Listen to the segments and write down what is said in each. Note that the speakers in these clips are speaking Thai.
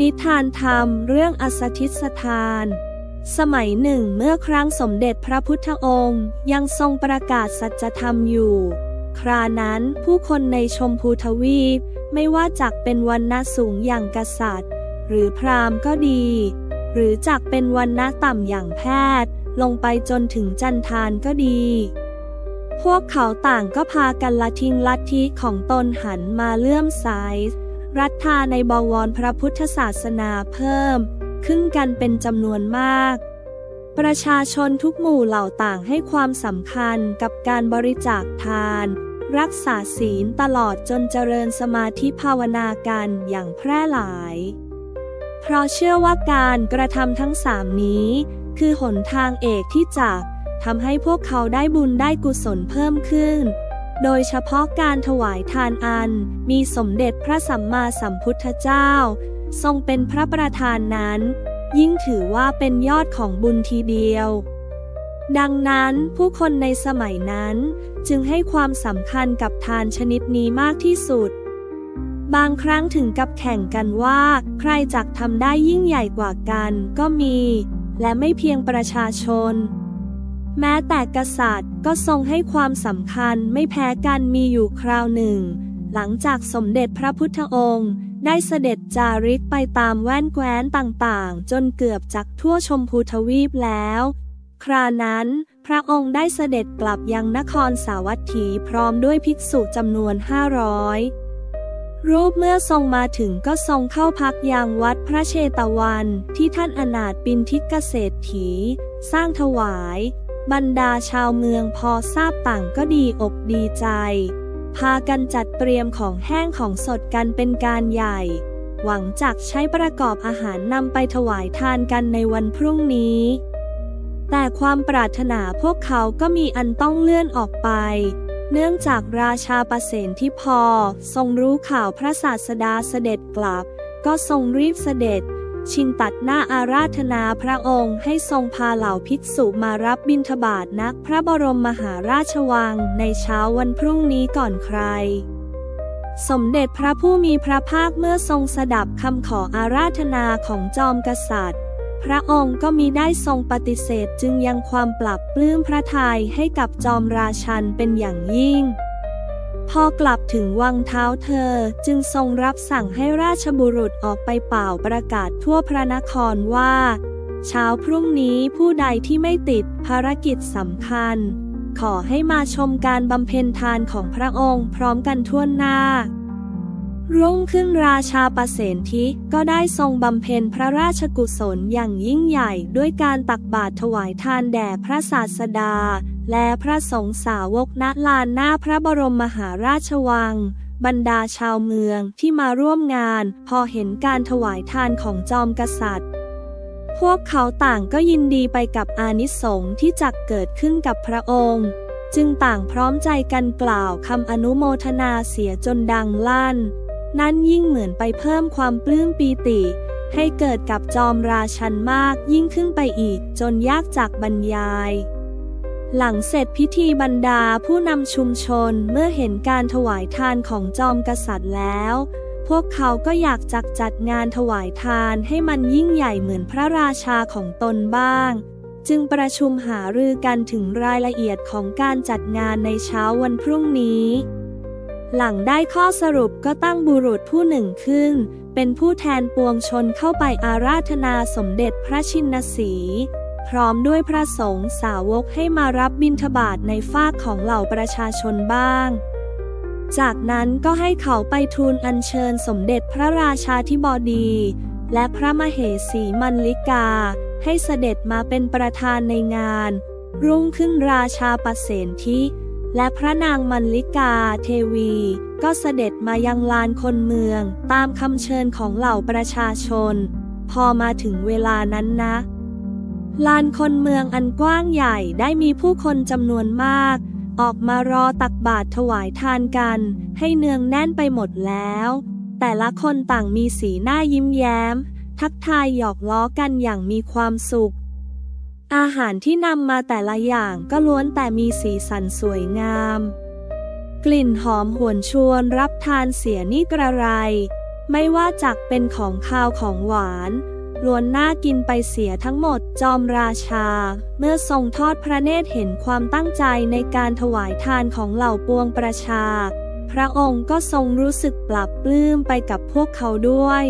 นิทานธรรมเรื่องอสทิสถาน สมัยหนึ่งเมื่อครั้งสมเด็จพระพุทธองค์ยังทรงประกาศสัจธรรมอยู่ ครานั้นผู้คนในชมพูทวีป ไม่ว่าจักเป็นวันณะสูงอย่างกษัตริย์ หรือพราหมณ์ก็ดี หรือจักเป็นวันณะต่ำอย่างแพทย์ ลงไปจนถึงจันทานก็ดี พวกเขาต่างก็พากันละทิ้งลัทธิของตนหันมาเลื่อมใส รัทธาในบวรพระพุทธศาสนาเพิ่ม ขึ้นกันเป็นจำนวนมาก ประชาชนทุกหมู่เหล่าต่างให้ความสำคัญกับการบริจาคทาน รักษาศีลตลอดจนเจริญสมาธิภาวนากันอย่างแพร่หลาย เพราะเชื่อว่าการกระทำทั้งสามนี้ คือหนทางเอกที่จะทำให้พวกเขาได้บุญได้กุศลเพิ่มขึ้น โดยเฉพาะการถวายทานอัน มีสมเด็จพระสัมมาสัมพุทธเจ้า ทรงเป็นพระประธานนั้น ยิ่งถือว่าเป็นยอดของบุญทีเดียว ดังนั้นผู้คนในสมัยนั้น จึงให้ความสำคัญกับทานชนิดนี้มากที่สุด บางครั้งถึงกับแข่งกันว่า ใครจักทำได้ยิ่งใหญ่กว่ากันก็มี และไม่เพียงประชาชน แม้แต่กษัตริย์ก็ทรงให้ความสำคัญไม่แพ้กันมีอยู่คราวหนึ่ง หลังจากสมเด็จพระพุทธองค์ ได้เสด็จจาริกไปตามแว่นแคว้นต่างๆ จนเกือบจักทั่วชมพูทวีปแล้ว ครานั้น พระองค์ได้เสด็จกลับยังนครสาวัตถีพร้อมด้วยภิกษุจำนวนห้าร้อยรูปเมื่อทรงมาถึงก็ทรงเข้าพักยังวัดพระเชตวันที่ท่านอนาถปินทิกเกษตรถี สร้างถวาย บรรดาชาวเมืองพอทราบต่างก็ดีอกดีใจ พากันจัดเตรียมของแห้งของสดกันเป็นการใหญ่ หวังจักใช้ประกอบอาหารนำไปถวายทานกันในวันพรุ่งนี้ แต่ความปรารถนาพวกเขาก็มีอันต้องเลื่อนออกไป เนื่องจากราชาประเสนที่พอทรงรู้ข่าวพระศาสดาเสด็จกลับ ก็ทรงรีบเสด็จ ชิงตัดหน้าอาราธนาพระองค์ให้ทรงพาเหล่าภิกษุมารับบิณฑบาตนักพระบรมมหาราชวังในเช้าวันพรุ่งนี้ก่อนใคร สมเด็จพระผู้มีพระภาคเมื่อทรงสดับคำขออาราธนาของจอมกษัตริย์ พระองค์ก็มีได้ทรงปฏิเสธจึงยังความปรับปลื้มพระทัยให้กับจอมราชันเป็นอย่างยิ่ง พอกลับถึงวังเท้าเธอจึงทรงรับสั่งให้ราชบุรุษออกไปเป่าประกาศทั่วพระนครว่า เช้าพรุ่งนี้ผู้ใดที่ไม่ติดภารกิจสำคัญ ขอให้มาชมการบำเพ็ญทานของพระองค์พร้อมกันทั่วหน้า รุ่งขึ้นราชาประเสนทิก็ได้ทรงบำเพ็ญพระราชกุศลอย่างยิ่งใหญ่ด้วยการตักบาตรถวายทานแด่พระศาสดา และพระสงฆ์สาวกณลานหน้าพระบรมมหาราชวัง บรรดาชาวเมืองที่มาร่วมงาน พอเห็นการถวายทานของจอมกษัตริย์ พวกเขาต่างก็ยินดีไปกับอานิสงส์ที่จักเกิดขึ้นกับพระองค์ จึงต่างพร้อมใจกันกล่าวคำอนุโมทนาเสียจนดังลั่น นั่นยิ่งเหมือนไปเพิ่มความปลื้มปีติให้เกิดกับจอมราชันมากยิ่งขึ้นไปอีกจนยากจากบรรยาย หลังเสร็จพิธีบรรดาผู้นำชุมชนเมื่อเห็นการถวายทานของจอมกษัตริย์แล้ว พวกเขาก็อยากจักจัดงานถวายทานให้มันยิ่งใหญ่เหมือนพระราชาของตนบ้าง จึงประชุมหารือกันถึงรายละเอียดของการจัดงานในเช้าวันพรุ่งนี้ หลังได้ข้อสรุปก็ตั้งบุรุษผู้หนึ่งขึ้น เป็นผู้แทนปวงชนเข้าไปอาราธนาสมเด็จพระชินสี พร้อมด้วยพระสงฆ์สาวกให้มารับบิณฑบาตในฟากของเหล่าประชาชนบ้าง จากนั้นก็ให้เขาไปทูลอัญเชิญสมเด็จพระราชาธิบดี และพระมเหสีมันลิกา ให้เสด็จมาเป็นประธานในงาน รุ่งขึ้นราชาปเสนทิและพระนางมันลิกาเทวี ก็เสด็จมายังลานคนเมือง ตามคำเชิญของเหล่าประชาชน พอมาถึงเวลานั้นนะ ลานคนเมืองอันกว้างใหญ่ได้มีผู้คนจำนวนมาก ออกมารอตักบาตรถวายทานกัน ให้เนืองแน่นไปหมดแล้ว แต่ละคนต่างมีสีหน้ายิ้มแย้ม ทักทายหยอกล้อกันอย่างมีความสุข อาหารที่นำมาแต่ละอย่างก็ล้วนแต่มีสีสันสวยงาม กลิ่นหอมหวนชวนรับทานเสียนี่กระไร ไม่ว่าจักเป็นของคาวของหวาน ล้วนน่ากินไปเสียทั้งหมด จอมราชา เมื่อทรงทอดพระเนตรเห็นความตั้งใจในการถวายทานของเหล่าปวงประชา พระองค์ก็ทรงรู้สึกปรับปลื้มไปกับพวกเขาด้วย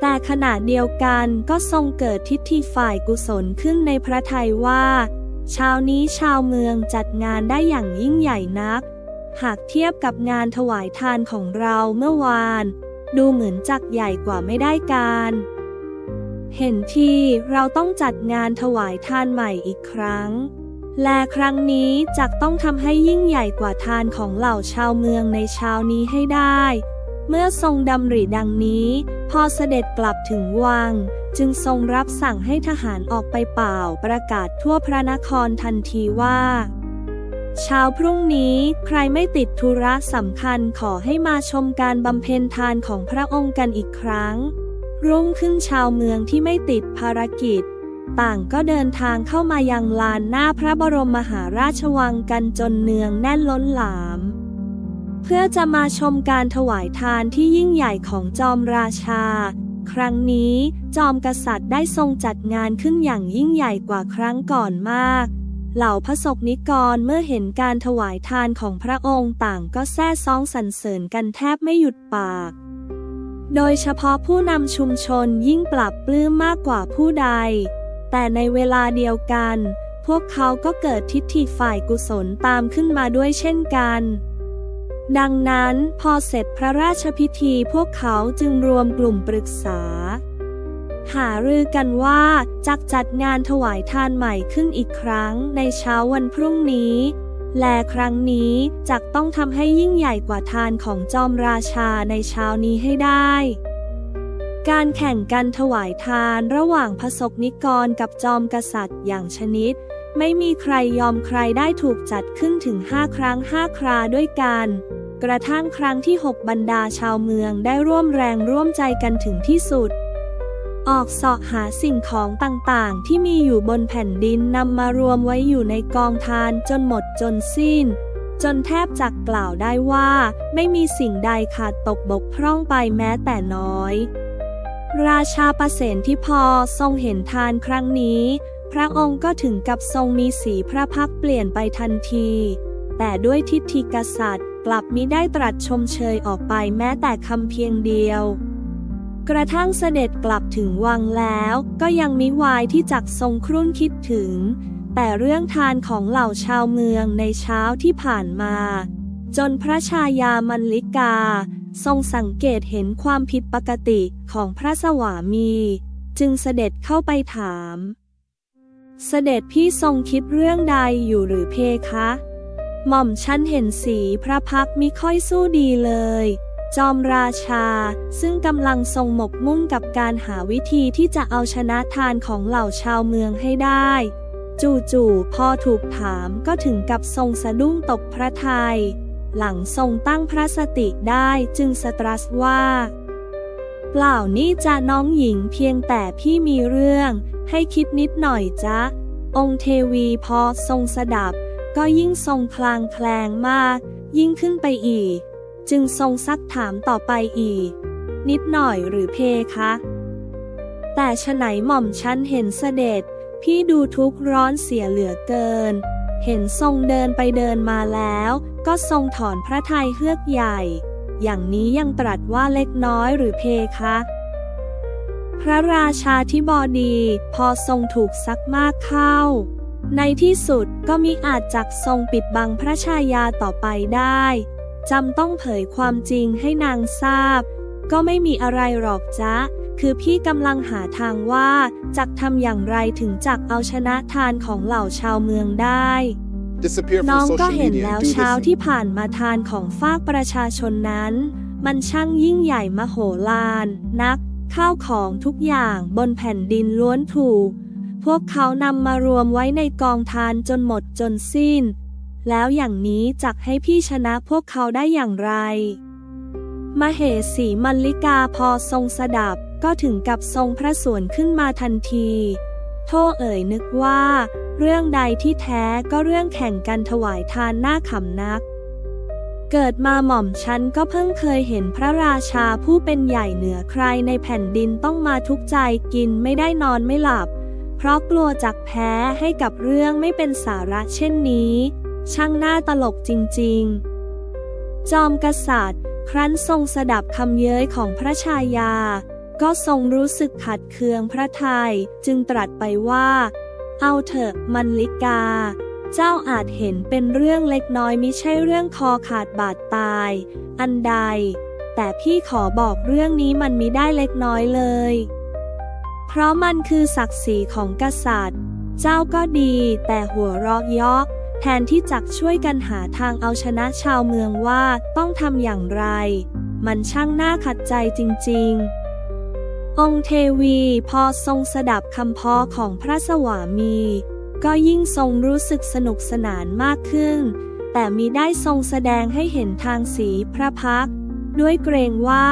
แต่ขณะเดียวกันก็ทรงเกิดทิฏฐิฝ่ายกุศลขึ้นในพระทัยว่าเช้านี้ชาวเมืองจัดงานได้อย่างยิ่งใหญ่นัก หากเทียบกับงานถวายทานของเราเมื่อวาน ดูเหมือนจักใหญ่กว่าไม่ได้การ เห็นทีเราต้องจัดงานถวายทานใหม่อีกครั้ง และครั้งนี้จักต้องทำให้ยิ่งใหญ่กว่าทานของเหล่าชาวเมืองในเช้านี้ให้ได้ เมื่อทรงดำริดังนี้ พอเสด็จกลับถึงวัง จึงทรงรับสั่งให้ทหารออกไปเป่าประกาศทั่วพระนครทันทีว่า เช้าพรุ่งนี้ใครไม่ติดธุระสำคัญขอให้มาชมการบำเพ็ญทานของพระองค์กันอีกครั้ง รุ่งขึ้นชาวเมืองที่ไม่ติดภารกิจ ต่างก็เดินทางเข้ามายังลานหน้าพระบรมมหาราชวังกันจนเนืองแน่นล้นหลาม เพื่อจะมาชมการถวายทานที่ยิ่งใหญ่ของจอมราชา ครั้งนี้จอมกษัตริย์ได้ทรงจัดงานขึ้นอย่างยิ่งใหญ่กว่าครั้งก่อนมากเหล่าพระสกนิกรเมื่อเห็นการถวายทานของพระองค์ต่างก็แซ่ซ้องสรรเสริญกันแทบไม่หยุดปาก โดยเฉพาะผู้นำชุมชนยิ่งปรับปลื้มมากกว่าผู้ใด แต่ในเวลาเดียวกัน พวกเขาก็เกิดทิฏฐิฝ่ายกุศลตามขึ้นมาด้วยเช่นกัน ดังนั้นพอเสร็จพระราชพิธีพวกเขาจึงรวมกลุ่มปรึกษา หารือกันว่าจักจัดงานถวายทานใหม่ขึ้นอีกครั้งในเช้าวันพรุ่งนี้ แลครั้งนี้จักต้องทำให้ยิ่งใหญ่กว่าทานของจอมราชาในเช้านี้ให้ได้ การแข่งกันถวายทานระหว่างพระสกนิกรกับจอมกษัตริย์อย่างชนิด ไม่มีใครยอมใครได้ถูกจัดขึ้นถึงห้าครั้งห้าคราด้วยกัน กระทั่งครั้งที่หกบรรดาชาวเมืองได้ร่วมแรงร่วมใจกันถึงที่สุด ออกเสาะหาสิ่งของต่างๆ ที่มีอยู่บนแผ่นดินนำมารวมไว้อยู่ในกองทานจนหมดจนสิ้น จนแทบจักกล่าวได้ว่า ไม่มีสิ่งใดขาดตกบกพร่องไปแม้แต่น้อย ราชาประเสนที่พอทรงเห็นทานครั้งนี้ พระองค์ก็ถึงกับทรงมีสีพระพักเปลี่ยนไปทันที แต่ด้วยทิฏฐิกษัตริย์กลับมิได้ตรัสชมเชยออกไปแม้แต่คำเพียงเดียว กระทั่งเสด็จกลับถึงวังแล้วก็ยังมิวายที่จักทรงครุ่นคิดถึง แต่เรื่องทานของเหล่าชาวเมืองในเช้าที่ผ่านมา จนพระชายามันลิกา ทรงสังเกตเห็นความผิดปกติของพระสวามี จึงเสด็จเข้าไปถาม เสด็จพี่ทรงคิดเรื่องใดอยู่หรือเพคะ หม่อมฉันเห็นสีพระพักมิค่อยสู้ดีเลย จอมราชา ซึ่งกำลังทรงหมกมุ่นกับการหาวิธีที่จะเอาชนะทานของเหล่าชาวเมืองให้ได้ จู่ๆพอถูกถามก็ถึงกับทรงสะดุ้งตกพระทยัยหลังทรงตั้งพระสติได้จึงสตรัสว่า เปล่านี่จะน้องหญิงเพียงแต่พี่มีเรื่อง ให้คิดนิดหน่อยจ๊ะองค์เทวีพอทรงสดับ ก็ยิ่งทรงคลางแคลงมาก ยิ่งขึ้นไปอีก จึงทรงซักถามต่อไปอีก นิดหน่อยหรือเพคะ แต่ฉไหนหม่อมฉันเห็นเสด็จ พี่ดูทุกข์ร้อนเสียเหลือเกิน เห็นทรงเดินไปเดินมาแล้ว ก็ทรงถอนพระทัยเฮือกใหญ่ อย่างนี้ยังตรัสว่าเล็กน้อยหรือเพคะพระราชาธิบดีพอทรงถูกซักมากเข้า ในที่สุดก็มิอาจจักทรงปิดบังพระชายาต่อไปได้ จำต้องเผยความจริงให้นางทราบ ก็ไม่มีอะไรหรอกจ๊ะคือพี่กำลังหาทางว่าจักทำอย่างไรถึงจักเอาชนะทานของเหล่าชาวเมืองได้ disappear น้อง from ก็ social เห็น media แล้ว and do เช้า this ที่ผ่านมาทานของฝากประชาชนนั้น มันช่างยิ่งใหญ่มโหฬารนัก ข้าวของทุกอย่างบนแผ่นดินล้วนถูก พวกเขานำมารวมไว้ในกองทานจนหมดจนสิ้น แล้วอย่างนี้จักให้พี่ชนะพวกเขาได้อย่างไร มเหสีมัลลิกาพอทรงสดับก็ถึงกับทรงพระสวนขึ้นมาทันที โทเอ๋ยนึกว่า เรื่องใดที่แท้ก็เรื่องแข่งกันถวายทานหน้าขำนัก เกิดมาหม่อมฉันก็เพิ่งเคยเห็นพระราชาผู้เป็นใหญ่เหนือใครในแผ่นดินต้องมาทุกข์ใจกินไม่ได้นอนไม่หลับ เพราะกลัวจากแพ้ให้กับเรื่องไม่เป็นสาระเช่นนี้ ช่างน่าตลกจริง ๆ จอมกษัตริย์ ครั้นทรงสดับคำเย้ยของพระชายา ก็ทรงรู้สึกขัดเคืองพระทยัยจึงตรัสไปว่า เอาเถอะมันลิกา เจ้าอาจเห็นเป็นเรื่องเล็กน้อยมิใช่เรื่องคอขาดบาดตาย อันใด แต่พี่ขอบอกเรื่องนี้มันมิได้เล็กน้อยเลย เพราะมันคือศักดิ์ศรีของกษัตริย์ เจ้าก็ดีแต่หัวเราะยาะ แทนที่จักช่วยกันหาทางเอาชนะชาวเมืองว่าต้องทำอย่างไร มันช่างน่าขัดใจจริง ๆ องค์เทวีพอทรงสดับคำพ้อของพระสวามี ก็ยิ่งทรงรู้สึกสนุกสนานมากขึ้น แต่มิได้ทรงแสดงให้เห็นทางสีพระพัก ด้วยเกรงว่า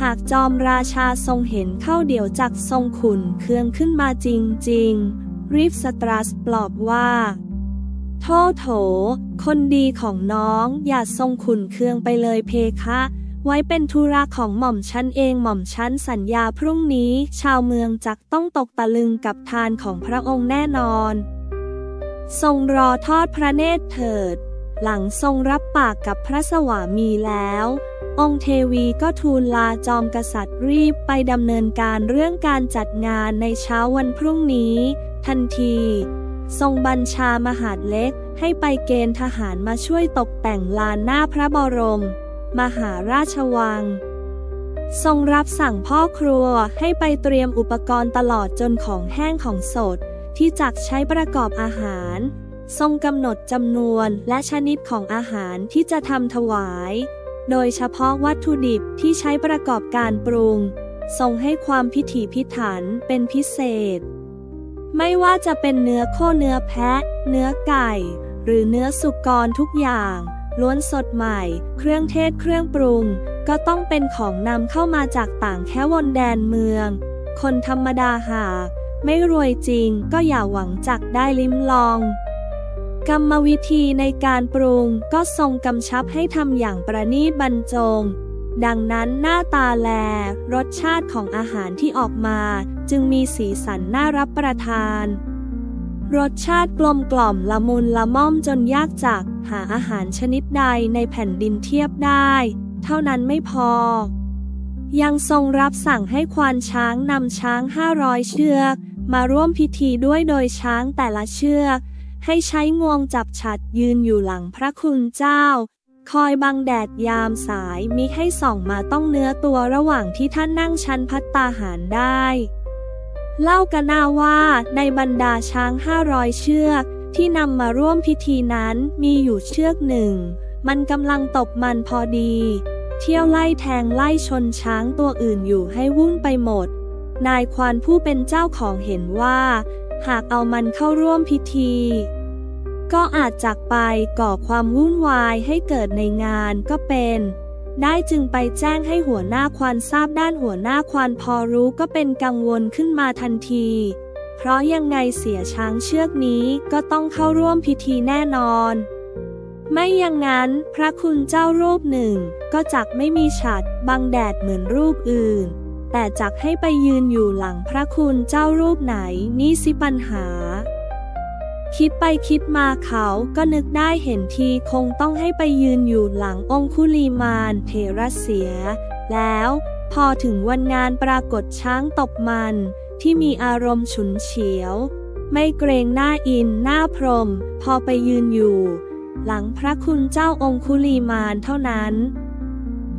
หากจอมราชาทรงเห็นเข้าเดี๋ยวจักทรงขุนเคืองขึ้นมาจริง ๆ รีบสตรัสปลอบว่า ทษโถ คนดีของน้องอย่าทรงขุนเคืองไปเลยเพคะ ไว้เป็นธุระของหม่อมฉันเองหม่อมฉันสัญญาพรุ่งนี้ ชาวเมืองจักต้องตกตะลึงกับทานของพระองค์แน่นอน ทรงรอทอดพระเนตรเถิด หลังทรงรับปากกับพระสวามีแล้ว องค์เทวีก็ทูลลาจอมกษัตริย์รีบไปดำเนินการเรื่องการจัดงานในเช้าวันพรุ่งนี้ ทันที ทรงบัญชามหาดเล็กให้ไปเกณฑ์ทหารมาช่วยตกแต่งลานหน้าพระบรม มหาราชวัง ทรงรับสั่งพ่อครัวให้ไปเตรียมอุปกรณ์ตลอดจนของแห้งของสด ที่จักใช้ประกอบอาหาร ทรงกำหนดจำนวนและชนิดของอาหารที่จะทำถวาย โดยเฉพาะวัตถุดิบที่ใช้ประกอบการปรุง ทรงให้ความพิถีพิถันเป็นพิเศษ ไม่ว่าจะเป็นเนื้อโคเนื้อแพะ เนื้อไก่ หรือเนื้อสุกรทุกอย่าง ล้วนสดใหม่ เครื่องเทศเครื่องปรุง ก็ต้องเป็นของนำเข้ามาจากต่างแค่วนแดนเมือง คนธรรมดาหากไม่รวยจริงก็อย่าหวังจักได้ลิ้มลอง กรรมวิธีในการปรุงก็ทรงกำชับให้ทำอย่างประณีตบรรจงดังนั้นหน้าตาแล รสชาติของอาหารที่ออกมา จึงมีสีสันน่ารับประทาน รสชาติกลมกล่อมละมุนละม่อมจนยากจักหาอาหารชนิดใดในแผ่นดินเทียบได้ เท่านั้นไม่พอ ยังทรงรับสั่งให้ควานช้างนำช้างห้าร้อยเชือก มาร่วมพิธีด้วยโดยช้างแต่ละเชือก ให้ใช้งวงจับฉัดยืนอยู่หลังพระคุณเจ้าคอยบังแดดยามสายมิให้ส่องมาต้องเนื้อตัวระหว่างที่ท่านนั่งชันพัตตาหารได้ เล่ากันนาว่าในบรรดาช้างห้าร้อยเชือก ที่นำมาร่วมพิธีนั้นมีอยู่เชือกหนึ่ง มันกำลังตบมันพอดี เที่ยวไล่แทงไล่ชนช้างตัวอื่นอยู่ให้วุ่นไปหมด นายควานผู้เป็นเจ้าของเห็นว่า หากเอามันเข้าร่วมพิธี ก็อาจจากไปก่อความวุ่นวายให้เกิดในงานก็เป็น ได้จึงไปแจ้งให้หัวหน้าควานทราบด้านหัวหน้าควานพอรู้ก็เป็นกังวลขึ้นมาทันที เพราะยังไงเสียช้างเชือกนี้ก็ต้องเข้าร่วมพิธีแน่นอน ไม่อย่างนั้นพระคุณเจ้ารูปหนึ่ง ก็จักไม่มีฉัดบังแดดเหมือนรูปอื่น แต่จักให้ไปยืนอยู่หลังพระคุณเจ้ารูปไหนนี่สิปัญหา คิดไปคิดมาเขาก็นึกได้เห็นทีคงต้องให้ไปยืนอยู่หลังองคุลีมานเทระเสีย แล้ว พอถึงวันงานปรากฏช้างตบมัน ที่มีอารมณ์ฉุนเฉียว ไม่เกรงหน้าอินหน้าพรหมพอไปยืนอยู่ หลังพระคุณเจ้าองคุลีมานเท่านั้น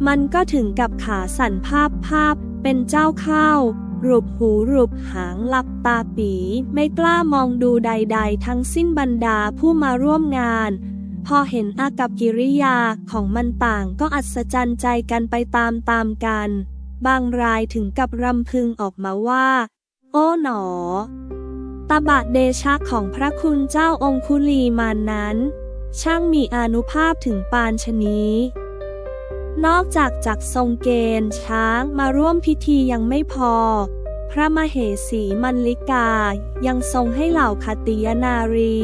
มันก็ถึงกับขาสั่นภาพภาพเป็นเจ้าข้าว รูปหูรูปหางหลับตาปี ไม่กล้ามองดูใด ๆ ทั้งสิ้นบรรดาผู้มาร่วมงาน พอเห็นอากับกิริยาของมันต่างก็อัศจรรย์ใจกันไปตามๆกัน บางรายถึงกับรำพึงออกมาว่า โอ้หนอ ตบะเดชะของพระคุณเจ้าองคุลีมานนั้น ช่างมีอนุภาพถึงปานชนี นอกจากจักทรงเกณฑ์ช้างมาร่วมพิธียังไม่พอ พระมเหสีมันลิกา ยังทรงให้เหล่าคติยนารี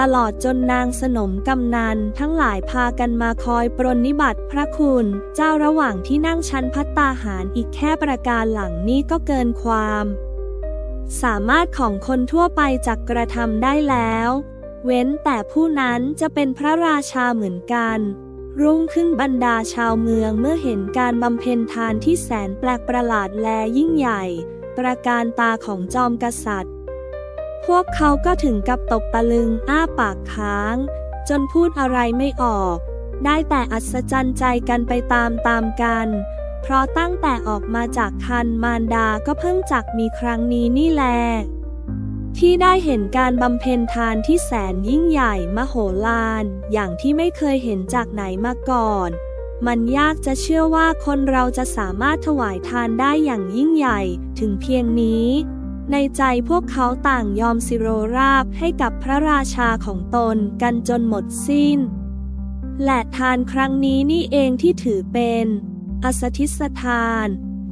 ตลอดจนนางสนมกำนันทั้งหลายพากันมาคอยปรนนิบัติพระคุณ เจ้าระหว่างที่นั่งชั้นพัตตาหารอีกแค่ประการหลังนี้ก็เกินความ สามารถของคนทั่วไปจักกระทำได้แล้ว เว้นแต่ผู้นั้นจะเป็นพระราชาเหมือนกัน รุ่งขึ้นบรรดาชาวเมืองเมื่อเห็นการบำเพ็ญทานที่แสนแปลกประหลาดแลยิ่งใหญ่ ประการตาของจอมกษัตริย์ พวกเขาก็ถึงกับตกตะลึงอ้าปากค้าง จนพูดอะไรไม่ออก ได้แต่อัศจรรย์ใจกันไปตามตามกัน เพราะตั้งแต่ออกมาจากคันมารดาก็เพิ่งจักมีครั้งนี้นี่แล ที่ได้เห็นการบำเพ็ญทานที่แสนยิ่งใหญ่มโหฬารอย่างที่ไม่เคยเห็นจากไหนมาก่อน มันยากจะเชื่อว่าคนเราจะสามารถถวายทานได้อย่างยิ่งใหญ่ถึงเพียงนี้ ในใจพวกเขาต่างยอมสิโรราบให้กับพระราชาของตนกันจนหมดสิ้น และทานครั้งนี้นี่เองที่ถือเป็น อสทิสทาน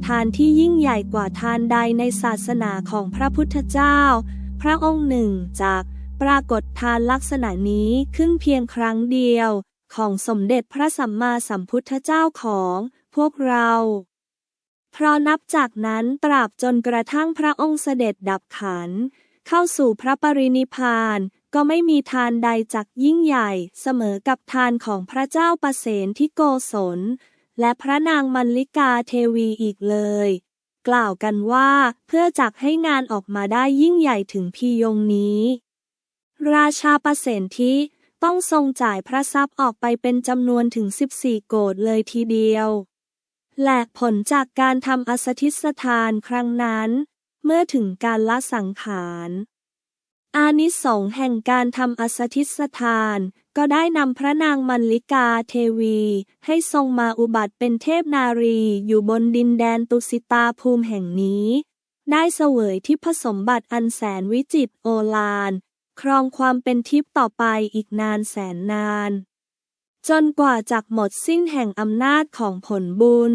ทานที่ยิ่งใหญ่กว่าทานใดในศาสนาของพระพุทธเจ้า พระองค์หนึ่งจากปรากฏทานลักษณะนี้ขึ้นเพียงครั้งเดียว ของสมเด็จพระสัมมาสัมพุทธเจ้าของพวกเรา เพราะนับจากนั้นตราบจนกระทั่งพระองค์เสด็จดับขัน เข้าสู่พระปรินิพานก็ไม่มีทานใดจักยิ่งใหญ่เสมอกับทานของพระเจ้าประเสนที่โกศล และพระนางมัลลิกาเทวีอีกเลย กล่าวกันว่า เพื่อจักให้งานออกมาได้ยิ่งใหญ่ถึงพียงนี้ ราชาประเสนที่ต้องทรงจ่ายพระทรัพย์ออกไปเป็นจำนวนถึง 14 โกดเลยทีเดียว แหละผลจากการทำอสทิสทานครั้งนั้น เมื่อถึงการละสังขาร อานิสงส์แห่งการทำอสทิสทาน ก็ได้นำพระนางมัลลิกาเทวี ให้ทรงมาอุบัติเป็นเทพนารีอยู่บนดินแดนตุสิตาภูมิแห่งนี้ ได้เสวยทิพสมบัติอันแสนวิจิตโอฬารครองความเป็นทิพย์ต่อไปอีกนานแสนนาน จนกว่าจากหมดสิ้นแห่งอำนาจของผลบุญ